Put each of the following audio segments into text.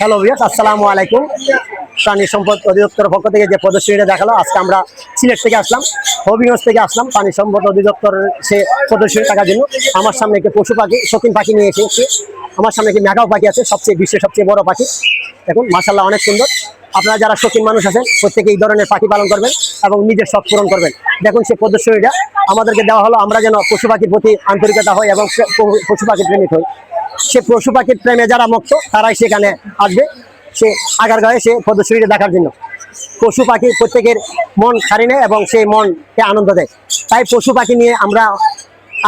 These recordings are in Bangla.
হ্যালো ভিয়াস আসসালামু আলাইকুম। প্রাণী সম্পদ অধিদপ্তরের পক্ষ থেকে যে প্রদর্শনীটা দেখাল, আজকে আমরা সিলেট থেকে আসলাম, হবিগঞ্জ থেকে আসলাম প্রাণী সম্পদ অধিদপ্তরের সে প্রদর্শনী থাকার জন্য। আমার সামনে একটি পশু পাখি, শৌখিন পাখি নিয়ে এসেছি। আমার সামনে একটি মেঘাও পাখি আছে, সবচেয়ে বিশ্বের সবচেয়ে বড় পাখি। দেখুন মাসাল্লাহ অনেক সুন্দর। আপনারা যারা শৌখিন মানুষ আছেন প্রত্যেকে এই ধরনের পাখি পালন করবেন এবং নিজের শখ পূরণ করবেন। দেখুন, সে প্রদর্শনীটা আমাদেরকে দেওয়া হলো, আমরা যেন পশু পাখির প্রতি আন্তরিকতা হই এবং পশু পাখি প্রেমিক হই। সে পশু পাখির প্রেমে যারা মুক্ত, তারাই সেখানে আসবে। সে আগার গায়ে সে প্রদর্শনীটা দেখার জন্য। পশু পাখি প্রত্যেকের মন খারি নেয় এবং সেই মনকে আনন্দ দেয়। তাই পশু পাখি নিয়ে আমরা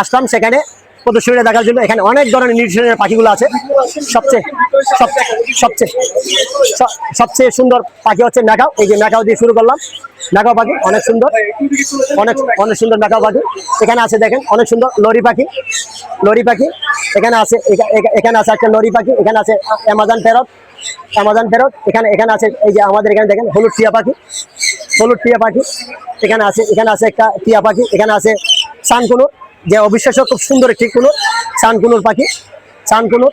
আসলাম সেখানে প্রদর্শনীটা দেখার জন্য। এখানে অনেক ধরনের নিউট্রিশনের পাখিগুলো আছে। সবচেয়ে সবচেয়ে সবচেয়ে সবচেয়ে সুন্দর পাখি হচ্ছে মেঘাও এই যে মেঘাও দিয়ে শুরু করলাম। মেঘাও পাখি অনেক সুন্দর। অনেক অনেক সুন্দর মেঘাও পাখি। এখানে আছে দেখেন, অনেক সুন্দর লরি পাখি। লরি পাখি এখানে আছে, এখা- এখা- এখানে আছে একটা লরি পাখি, এখানে আছে অ্যামাজন ফেরত অ্যামাজন ফেরত এখানে এখানে আছে এই যে আমাদের এখানে দেখেন, হলুদ টিয়া পাখি, হলুদ টিয়া পাখি, এখানে আছে এখানে আছে একটা টিয়া পাখি, এখানে আছে সানকুনুর, যে অবিশ্বাস্য খুব সুন্দর একটি কুনুর, সানকুনুর পাখি, সানকুনুর,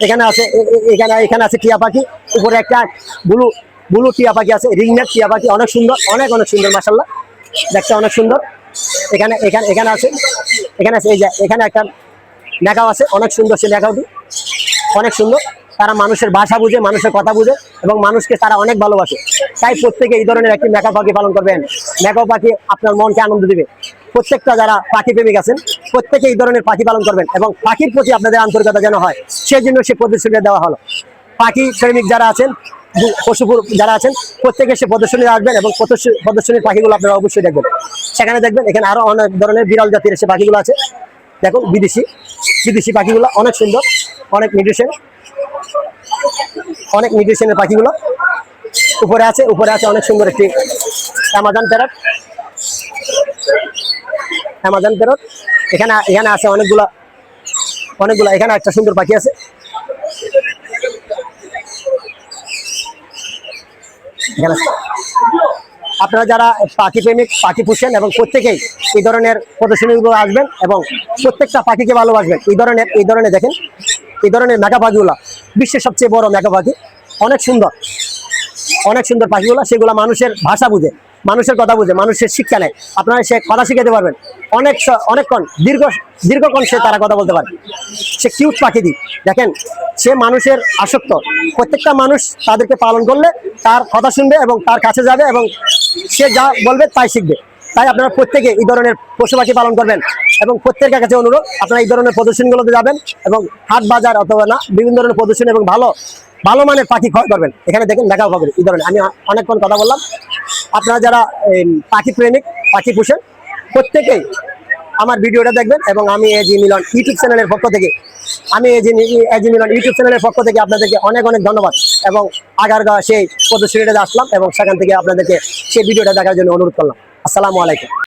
এখানে আছে এখানে এখানে আছে টিয়া পাখি, উপরে একটা ব্লু ব্লু টিয়া পাখি আছে, রিংনেট টিয়া পাখি, অনেক সুন্দর, অনেক অনেক সুন্দর মাসাল্লাহ দেখতে অনেক সুন্দর, এখানে এখানে এখানে আছে এখানে আছে এই যে, এখানে একটা মেঘাও আছে, অনেক সুন্দর সে মেঘাওটি অনেক সুন্দর। তারা মানুষের ভাষা বুঝে, মানুষের কথা বুঝে এবং মানুষকে তারা অনেক ভালোবাসে। তাই প্রত্যেকে এই ধরনের একটি মেকা পাখি পালন করবেন। মেকা পাখি আপনার মনকে আনন্দ দিবে। প্রত্যেকটা যারা পাখি প্রেমিক আছেন, প্রত্যেকে এই ধরনের পাখি পালন করবেন এবং পাখির প্রতি আপনাদের আন্তরিকতা যেন হয় সেই জন্য সে প্রদর্শনীটা দেওয়া হলো। পাখি প্রেমিক যারা আছেন, পশুপুর যারা আছেন, প্রত্যেকে সে প্রদর্শনী আসবেন এবং প্রদর্শনী- প্রদর্শনীর পাখিগুলো আপনারা অবশ্যই দেখবেন। সেখানে দেখবেন এখানে আরও অনেক ধরনের বিরল জাতির সে পাখিগুলো আছে। দেখুন বিদেশি বিদেশি পাখিগুলো অনেক সুন্দর, অনেক নিউট্রিশন অনেক নিউট্রিশনের পাখিগুলো উপরে আছে উপরে আছে অনেক সুন্দর একটি অ্যামাজন প্যারট অ্যামাজন প্যারট, এখানে এখানে আছে অনেকগুলো অনেকগুলো, এখানে একটা সুন্দর পাখি আছে এখানে। আপনারা যারা পাখি প্রেমিক পাখি পুষেন এবং প্রত্যেকেই এই ধরনের প্রদর্শনীগুলো আসবেন এবং প্রত্যেকটা পাখিকে ভালোবাসবেন, এই ধরনের এই ধরনের দেখেন, এই ধরনের মেঘা পাখিগুলো, বিশ্বের সবচেয়ে বড় মেঘা পাখি। অনেক সুন্দর অনেক সুন্দর পাখিগুলো, সেগুলো মানুষের ভাষা বুঝে, মানুষের কথা বুঝে, মানুষের শিক্ষা নেয়। আপনারা সে কথা শিখাতে পারবেন। অনেক অনেকক্ষণ দীর্ঘ, দীর্ঘক্ষণ সে তারা কথা বলতে পারে। সে কিউট পাখি দি দেখেন, সে মানুষের আসক্ত। প্রত্যেকটা মানুষ তাদেরকে পালন করলে তার কথা শুনবে এবং তার কাছে যাবে এবং সে যা বলবে তাই শিখবে। তাই আপনারা প্রত্যেকে এই ধরনের পশু পাখি পালন করবেন এবং প্রত্যেকের কাছে অনুরোধ, আপনারা এই ধরনের প্রদর্শনীগুলোতে যাবেন এবং হাট বাজার অথবা না, বিভিন্ন ধরনের প্রদর্শনী এবং ভালো ভালো মানের পাখি ক্রয় করবেন এখানে দেখেন দেখা পাবেন এই ধরনের। আমি অনেকক্ষণ কথা বললাম। আপনারা যারা পাখি প্রেমিক, পাখি পুষেন, প্রত্যেকেই আমার ভিডিওটা দেখবেন এবং আমি এজি মিলন ইউটিউব চ্যানেলের পক্ষ থেকে, আমি এজি এজি মিলন ইউটিউব চ্যানেলের পক্ষ থেকে আপনাদেরকে অনেক অনেক ধন্যবাদ এবং আগারগাঁও সেই প্রদর্শনীটাতে আসলাম এবং সেখান থেকে আপনাদেরকে সেই ভিডিওটা দেখার জন্য অনুরোধ করলাম। আসসালামু আলাইকুম।